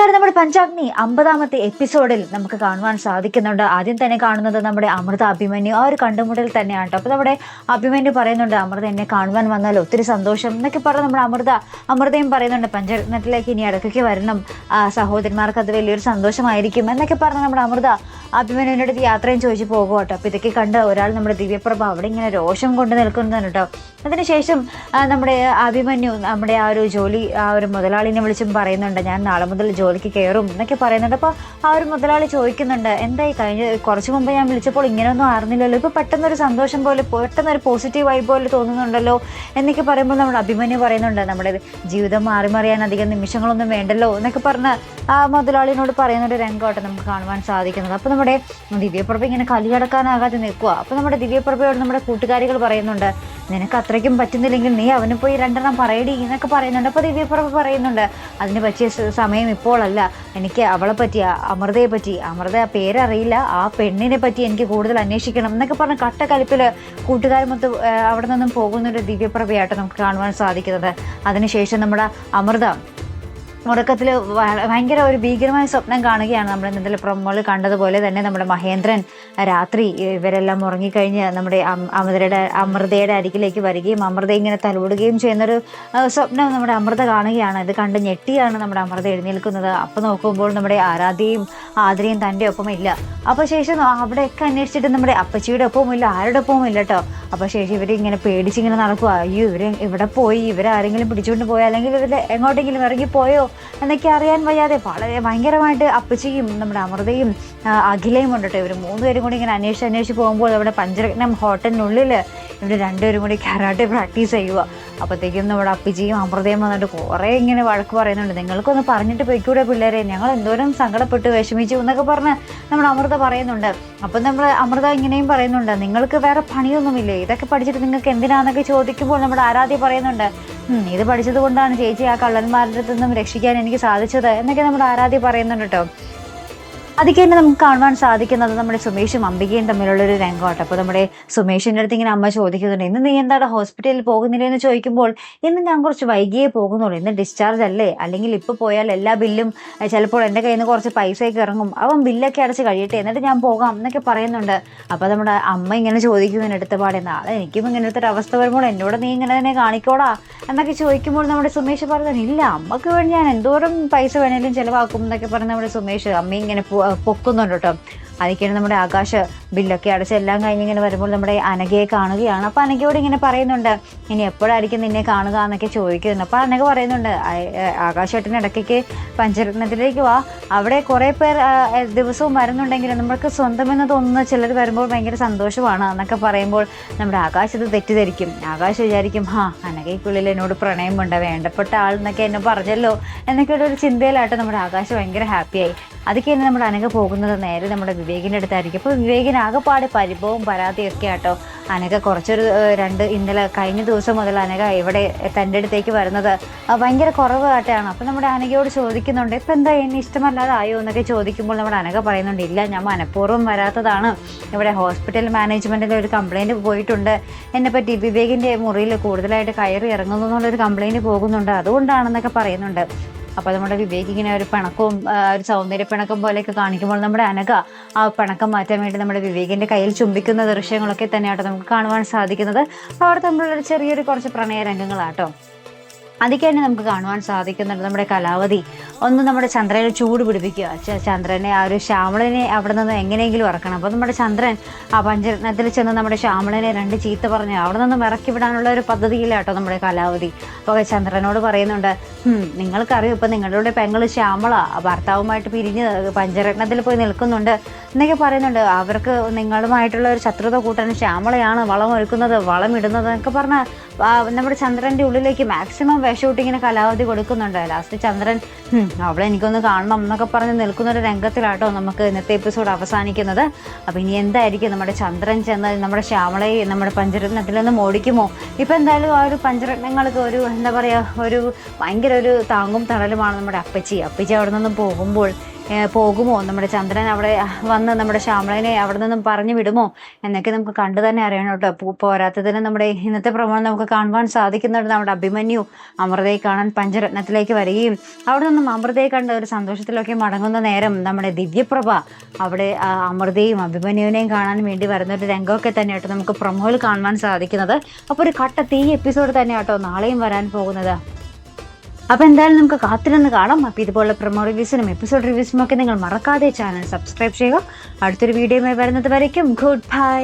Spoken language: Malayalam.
കൂട്ടുകാർ നമ്മുടെ പഞ്ചാഗ്നി. അമ്പതാമത്തെ എപ്പിസോഡിൽ നമുക്ക് കാണുവാൻ സാധിക്കുന്നുണ്ട്. ആദ്യം തന്നെ കാണുന്നത് നമ്മുടെ അമൃത അഭിമന്യു. ആ ഒരു കണ്ടുമുട്ടൽ തന്നെയാണ് കേട്ടോ. അപ്പോൾ നമ്മുടെ അഭിമന്യു പറയുന്നുണ്ട് അമൃത എന്നെ കാണുവാൻ വന്നാൽ ഒത്തിരി സന്തോഷം എന്നൊക്കെ പറഞ്ഞ് നമ്മുടെ അമൃത അമൃതയും പറയുന്നുണ്ട് പഞ്ചരത്നത്തിലേക്ക് ഇനി ഇടയ്ക്കൊക്കെ വരണം. സഹോദരന്മാർക്ക് അത് വലിയൊരു സന്തോഷമായിരിക്കും എന്നൊക്കെ പറഞ്ഞ് നമ്മുടെ അമൃത അഭിമന്യുവിന്റെ അടുത്ത് യാത്രയും ചോദിച്ചു പോകും കേട്ടോ. അപ്പോൾ ഇതൊക്കെ കണ്ട് ഒരാൾ നമ്മുടെ ദിവ്യപ്രഭ അവിടെ ഇങ്ങനെ രോഷം കൊണ്ട് നിൽക്കുന്നതാണ് കേട്ടോ. അതിനുശേഷം നമ്മുടെ അഭിമന്യു നമ്മുടെ ആ ഒരു ജോലി ആ ഒരു മുതലാളിനെ വിളിച്ചും പറയുന്നുണ്ട് ഞാൻ നാളെ മുതൽ ജോലിക്ക് കയറും എന്നൊക്കെ പറയുന്നുണ്ട്. അപ്പോൾ ആ ഒരു മുതലാളി ചോദിക്കുന്നുണ്ട് എന്തായി കഴിഞ്ഞ കുറച്ച് മുമ്പ് ഞാൻ വിളിച്ചപ്പോൾ ഇങ്ങനെയൊന്നും അറിഞ്ഞില്ലല്ലോ ഇപ്പോൾ പെട്ടെന്നൊരു സന്തോഷം പോലെ പെട്ടെന്നൊരു പോസിറ്റീവ് വൈബ് പോലെ തോന്നുന്നുണ്ടല്ലോ എന്നൊക്കെ പറയുമ്പോൾ നമ്മൾ അഭിമന്യു പറയുന്നുണ്ട് നമ്മുടെ ജീവിതം മാറി മറിയാൻ അധികം നിമിഷങ്ങളൊന്നും വേണ്ടല്ലോ എന്നൊക്കെ പറഞ്ഞ് ആ മുതലാളിനോട് പറയുന്ന ഒരു രംഗമായിട്ട് നമുക്ക് കാണുവാൻ സാധിക്കുന്നത്. അപ്പോൾ നമ്മുടെ ദിവ്യപ്രഭ ഇങ്ങനെ കലിയടക്കാനാകാതെ നിൽക്കുക അപ്പോൾ നമ്മുടെ ദിവ്യപ്രഭയോട് നമ്മുടെ കൂട്ടുകാരികൾ പറയുന്നുണ്ട് നിനക്ക് അത്രയ്ക്കും പറ്റുന്നില്ലെങ്കിൽ നീ അവന് പോയി രണ്ടെണ്ണം പറയടി എന്നൊക്കെ പറയുന്നുണ്ട്. അപ്പോൾ ദിവ്യപ്രഭ പറയുന്നുണ്ട് അതിന് പറ്റിയ സമയം ഇപ്പോഴല്ല എനിക്ക് അവളെ പറ്റി അമൃതയെ പറ്റി അമൃത ആ പേരറിയില്ല. ആ പെണ്ണിനെ പറ്റി എനിക്ക് കൂടുതൽ അന്വേഷിക്കണം എന്നൊക്കെ പറഞ്ഞ് കട്ടക്കലിപ്പിൽ കൂട്ടുകാരുമൊത്ത് അവിടെ നിന്നും പോകുന്നൊരു ദിവ്യപ്രഭയായിട്ട് നമുക്ക് കാണുവാൻ സാധിക്കുന്നത്. അതിനുശേഷം നമ്മുടെ അമൃത ഉറക്കത്തിൽ ഭയങ്കര ഒരു ഭീകരമായ സ്വപ്നം കാണുകയാണ് നമ്മൾ ഇന്നലെ പ്രൊമോളിൽ കണ്ടതുപോലെ തന്നെ നമ്മുടെ മഹേന്ദ്രൻ രാത്രി ഇവരെല്ലാം ഉറങ്ങിക്കഴിഞ്ഞ് നമ്മുടെ അമൃതയുടെ അമൃതയുടെ അരികിലേക്ക് വരികയും അമൃത ഇങ്ങനെ തലോടുകയും ചെയ്യുന്നൊരു സ്വപ്നം നമ്മുടെ അമൃത കാണുകയാണ്. ഇത് കണ്ട് ഞെട്ടിയാണ് നമ്മുടെ അമൃത എഴുന്നേൽക്കുന്നത്. അപ്പോൾ നോക്കുമ്പോൾ നമ്മുടെ ആരാധ്യയും ആതിരയും തന്റെ ഒപ്പം ഇല്ല അപ്പോൾ ശേഷം അവിടെയൊക്കെ അന്വേഷിച്ചിട്ട് നമ്മുടെ അപ്പച്ചിയുടെ ഒപ്പവും ഇല്ല ആരുടെ ഒപ്പവും ഇല്ല കേട്ടോ. അപ്പോൾ ശേഷം ഇവർ ഇങ്ങനെ പേടിച്ചിങ്ങനെ നടക്കുക അയ്യോ ഇവർ ഇവിടെ പോയി ഇവരാരെങ്കിലും പിടിച്ചുകൊണ്ട് പോയോ? അല്ലെങ്കിൽ ഇവർ എങ്ങോട്ടെങ്കിലും ഇറങ്ങിപ്പോയോ? എന്നൊക്കെ അറിയാൻ വയ്യാതെ വളരെ ഭയങ്കരമായിട്ട് അപ്പച്ചിയും നമ്മുടെ അമൃതയും അഖിലയും ഉണ്ട് ഇവർ ഇവർ മൂന്നുപേരും കൂടി ഇങ്ങനെ അന്വേഷിച്ച് അന്വേഷിച്ച് പോകുമ്പോൾ അവിടെ പഞ്ചരത്നം ഹോട്ടലിനുള്ളിൽ ഇവർ രണ്ടുപേരും കൂടി കരാട്ടെ പ്രാക്ടീസ് ചെയ്യുക അപ്പോഴത്തേക്കും നമ്മുടെ അപ്പിച്ചിയും അമൃതയും വന്നിട്ട് കുറേ ഇങ്ങനെ വഴക്ക് പറയുന്നുണ്ട്. നിങ്ങൾക്കൊന്ന് പറഞ്ഞിട്ട് പോയിക്കൂടെ പിള്ളേരെ? ഞങ്ങൾ എന്തോരം സങ്കടപ്പെട്ട് വിഷമിച്ചു എന്നൊക്കെ പറഞ്ഞ് നമ്മുടെ അമൃത പറയുന്നുണ്ട്. അപ്പം നമ്മൾ അമൃത ഇങ്ങനെയും പറയുന്നുണ്ട്. നിങ്ങൾക്ക് വേറെ പണിയൊന്നുമില്ലേ? ഇതൊക്കെ പഠിച്ചിട്ട് നിങ്ങൾക്ക് എന്തിനാണെന്നൊക്കെ ചോദിക്കുമ്പോൾ നമ്മുടെ ആരാധ്യ പറയുന്നുണ്ട്. "ഉം, ഇത് പഠിച്ചത് കൊണ്ടാണ് ചേച്ചി ആ കള്ളന്മാരുടെ നിന്നും രക്ഷിക്കാൻ എനിക്ക് സാധിച്ചത് എന്നൊക്കെ നമ്മുടെ ആരാധ്യ പറയുന്നുണ്ട് കേട്ടോ. അതൊക്കെ തന്നെ നമുക്ക് കാണുവാൻ സാധിക്കുന്നത് നമ്മുടെ സുമേഷും അംബികയും തമ്മിലുള്ള ഒരു രംഗമാട്ടോ. അപ്പോൾ നമ്മുടെ സുമേഷിന്റെ അടുത്ത് ഇങ്ങനെ അമ്മ ചോദിക്കുന്നുണ്ട് ഇന്ന് നീ എന്താണ് ഹോസ്പിറ്റലിൽ പോകുന്നില്ല? എന്ന് ചോദിക്കുമ്പോൾ ഇന്ന് ഞാൻ കുറച്ച് വൈകിയേ പോകുന്നുള്ളൂ. ഇന്ന് ഡിസ്ചാർജ് അല്ലേ? അല്ലെങ്കിൽ ഇപ്പോൾ പോയാൽ എല്ലാ ബില്ലും ചിലപ്പോൾ എന്റെ കയ്യിൽ നിന്ന് കുറച്ച് പൈസയൊക്കെ ഇറങ്ങും. അവൻ ബില്ലൊക്കെ അടച്ച് കഴിയട്ടെ എന്നിട്ട് ഞാൻ പോകാം എന്നൊക്കെ പറയുന്നുണ്ട്. അപ്പോൾ നമ്മുടെ അമ്മ ഇങ്ങനെ ചോദിക്കുന്നതിന് അടുത്ത പാടെ നാളെ എനിക്കും ഇങ്ങനത്തെ അവസ്ഥ വരുമ്പോൾ എന്നോട് നീ ഇങ്ങനെ തന്നെ കാണിക്കോടാ എന്നൊക്കെ ചോദിക്കുമ്പോൾ നമ്മുടെ സുമേഷ് പറഞ്ഞു ഇല്ല അമ്മയ്ക്ക് വേണ്ടി ഞാൻ എന്തോരം പൈസ വേണേലും ചിലവാക്കും എന്നൊക്കെ പറഞ്ഞ് നമ്മുടെ സുമേഷ് അമ്മ ഇങ്ങനെ പൊക്കുന്നുണ്ട് കേട്ടോ അതൊക്കെയാണ് നമ്മുടെ ആകാശ് ബില്ലൊക്കെ അടച്ച് എല്ലാം കഴിഞ്ഞ് ഇങ്ങനെ വരുമ്പോൾ നമ്മുടെ അനഘയെ കാണുകയാണ്. അപ്പോൾ അനഘയോട് ഇങ്ങനെ പറയുന്നുണ്ട് ഇനി എപ്പോഴായിരിക്കും നിന്നെ കാണുക? എന്നൊക്കെ ചോദിക്കുന്നുണ്ട്. അപ്പോൾ അനഘ പറയുന്നുണ്ട് "ആ- ഏ- ആകാശേട്ടൻ ഇടയ്ക്കൊക്കെ പഞ്ചരത്നത്തിലേക്ക് വാ. അവിടെ കുറേ പേർ ദിവസവും വരുന്നുണ്ടെങ്കിലും നമ്മൾക്ക് സ്വന്തമെന്ന് തോന്നുന്ന ചിലർ വരുമ്പോൾ ഭയങ്കര സന്തോഷമാണ് എന്നൊക്കെ പറയുമ്പോൾ നമ്മുടെ ആകാശ് ഇത് തെറ്റിദ്ധരിക്കും. ആകാശ് വിചാരിക്കും ഹാ അനഘയ്ക്കുള്ളിൽ എന്നോട് പ്രണയമുണ്ട് വേണ്ടപ്പെട്ട ആൾ എന്നൊക്കെ എന്നെ പറഞ്ഞല്ലോ എന്നൊക്കെ ഒരു ചിന്തയിലായിട്ട് നമ്മുടെ ആകാശ് ഭയങ്കര ഹാപ്പിയായി അതൊക്കെയാണ് നമ്മുടെ അനഘ പോകുന്നത് നേരെ നമ്മുടെ വിവേകിന്റെ അടുത്തായിരിക്കും. അപ്പോൾ വിവേകിന് ആകെപ്പാടെ പരിഭവവും പരാതിയും ഒക്കെ ആട്ടോ. അനക കുറച്ചൊരു രണ്ട് ഇന്നലെ കഴിഞ്ഞ ദിവസം മുതൽ അനക ഇവിടെ തന്റെ അടുത്തേക്ക് വരുന്നത് ഭയങ്കര കുറവ് കാട്ടാണ് അപ്പോൾ നമ്മുടെ അനകയോട് ചോദിക്കുന്നുണ്ട് ഇപ്പം എന്താ എന്നെ ഇഷ്ടമല്ലാതായോ? എന്നൊക്കെ ചോദിക്കുമ്പോൾ നമ്മുടെ അനക പറയുന്നുണ്ട് ഇല്ല ഞാൻ മനഃപൂർവം വരാത്തതാണ്. ഇവിടെ ഹോസ്പിറ്റൽ മാനേജ്മെന്റിൽ ഒരു കംപ്ലയിന്റ് പോയിട്ടുണ്ട്. എന്നെ പറ്റി വിവേകിന്റെ മുറിയിൽ കൂടുതലായിട്ട് കയറി ഇറങ്ങുന്നു എന്നുള്ളൊരു കംപ്ലയിന്റ് പോകുന്നുണ്ട്. അതുകൊണ്ടാണെന്നൊക്കെ പറയുന്നുണ്ട്. അപ്പോൾ നമ്മുടെ വിവേക് ഇങ്ങനെ ഒരു പിണക്കവും ഒരു സൗന്ദര്യ പിണക്കം പോലെയൊക്കെ കാണിക്കുമ്പോൾ നമ്മുടെ അനക ആ പിണക്കം മാറ്റാൻ വേണ്ടി നമ്മുടെ വിവേകിന്റെ കയ്യിൽ ചുംബിക്കുന്ന ദൃശ്യങ്ങളൊക്കെ തന്നെയാട്ടോ നമുക്ക് കാണുവാൻ സാധിക്കുന്നത്. അവിടെ തമ്മിലുള്ള ചെറിയൊരു കുറച്ച് പ്രണയ രംഗങ്ങളാട്ടോ അതൊക്കെ തന്നെ നമുക്ക് കാണുവാൻ സാധിക്കുന്നുണ്ട് നമ്മുടെ കലാവതി. ഒന്ന് നമ്മുടെ ചന്ദ്രനെ ചൂട് പിടിപ്പിക്കുക. ചന്ദ്രനെ ആ ഒരു ശ്യാമളനെ അവിടെ നിന്ന് എങ്ങനെയെങ്കിലും ഇറക്കണം. അപ്പോൾ നമ്മുടെ ചന്ദ്രൻ ആ പഞ്ചരത്നത്തിൽ ചെന്ന് നമ്മുടെ ശ്യാമളനെ രണ്ട് ചീത്ത പറഞ്ഞ് അവിടെ നിന്നും ഇറക്കി വിടാനുള്ള ഒരു പദ്ധതിയിലാട്ടോ നമ്മുടെ കലാവതി. അപ്പോൾ ചന്ദ്രനോട് പറയുന്നുണ്ട് "ഹും, നിങ്ങൾക്കറിയും ഇപ്പം നിങ്ങളുടെ പെങ്ങൾ ശ്യാമള ഭർത്താവുമായിട്ട് പിരിഞ്ഞ് പഞ്ചരത്നത്തിൽ പോയി നിൽക്കുന്നുണ്ട് എന്നൊക്കെ പറയുന്നുണ്ട്. അവർക്ക് നിങ്ങളുമായിട്ടുള്ള ഒരു ശത്രുത കൂട്ടാൻ ശ്യാമളയാണ് വളം ഒരുക്കുന്നത് വളം ഇടുന്നത് എന്നൊക്കെ പറഞ്ഞാൽ നമ്മുടെ ചന്ദ്രന്റെ ഉള്ളിലേക്ക് മാക്സിമം വിഷമിട്ട് ഇങ്ങനെ കലാവധി കൊടുക്കുന്നുണ്ട്. ലാസ്റ്റ് ചന്ദ്രൻ "ഹും, അവളെ എനിക്കൊന്ന് കാണണം എന്നൊക്കെ പറഞ്ഞ് നിൽക്കുന്നൊരു രംഗത്തിലാട്ടോ നമുക്ക് ഇന്നത്തെ എപ്പിസോഡ് അവസാനിക്കുന്നത്. അപ്പോൾ ഇനി എന്തായിരിക്കും നമ്മുടെ ചന്ദ്രൻ ചെന്ന് നമ്മുടെ ശ്യാമളയെ നമ്മുടെ പഞ്ചരത്നത്തിൽ നിന്ന് ഓടിക്കുമോ? ഇപ്പം എന്തായാലും ആ ഒരു പഞ്ചരത്നങ്ങൾക്ക് ഒരു എന്താ പറയുക ഒരു ഭയങ്കര ഒരു താങ്ങും തണലുമാണ് നമ്മുടെ അപ്പച്ചി. അപ്പച്ചി അവിടെ നിന്നും പോകുമ്പോൾ പോകുമോ? നമ്മുടെ ചന്ദ്രൻ അവിടെ വന്ന് നമ്മുടെ ശ്യാമളനെ അവിടെ നിന്നും പറഞ്ഞു വിടുമോ? എന്നൊക്കെ നമുക്ക് കണ്ടു തന്നെ അറിയണം കേട്ടോ. പോരാത്തതിന് നമ്മുടെ ഇന്നത്തെ പ്രമാണം നമുക്ക് കാണുവാൻ സാധിക്കുന്നുണ്ട്. നമ്മുടെ അഭിമന്യു അമൃതയെ കാണാൻ പഞ്ചരത്നത്തിലേക്ക് വരികയും അവിടെ നിന്നും അമൃതയെ കണ്ട ഒരു സന്തോഷത്തിലൊക്കെ മടങ്ങുന്ന നേരം നമ്മുടെ ദിവ്യപ്രഭ അവിടെ അമൃതയും അഭിമന്യുവിനെയും കാണാൻ വേണ്ടി വരുന്ന ഒരു രംഗമൊക്കെ തന്നെ കേട്ടോ നമുക്ക് പ്രൊമോയിൽ കാണുവാൻ സാധിക്കുന്നത്. അപ്പോൾ ഒരു കട്ട തീ എപ്പിസോഡ് തന്നെ കേട്ടോ നാളെയും വരാൻ പോകുന്നത്. അപ്പോൾ എന്തായാലും നമുക്ക് കാത്തിരുന്ന് കാണാം. അപ്പോൾ ഇതുപോലെ പ്രൊമോ റിവ്യൂസിനും എപ്പിസോഡ് റിവ്യൂസിനും ഒക്കെ നിങ്ങൾ മറക്കാതെ ചാനൽ സബ്സ്ക്രൈബ് ചെയ്യുക. അടുത്തൊരു വീഡിയോയുമായി വരുന്നത് വരയ്ക്കും. Good bye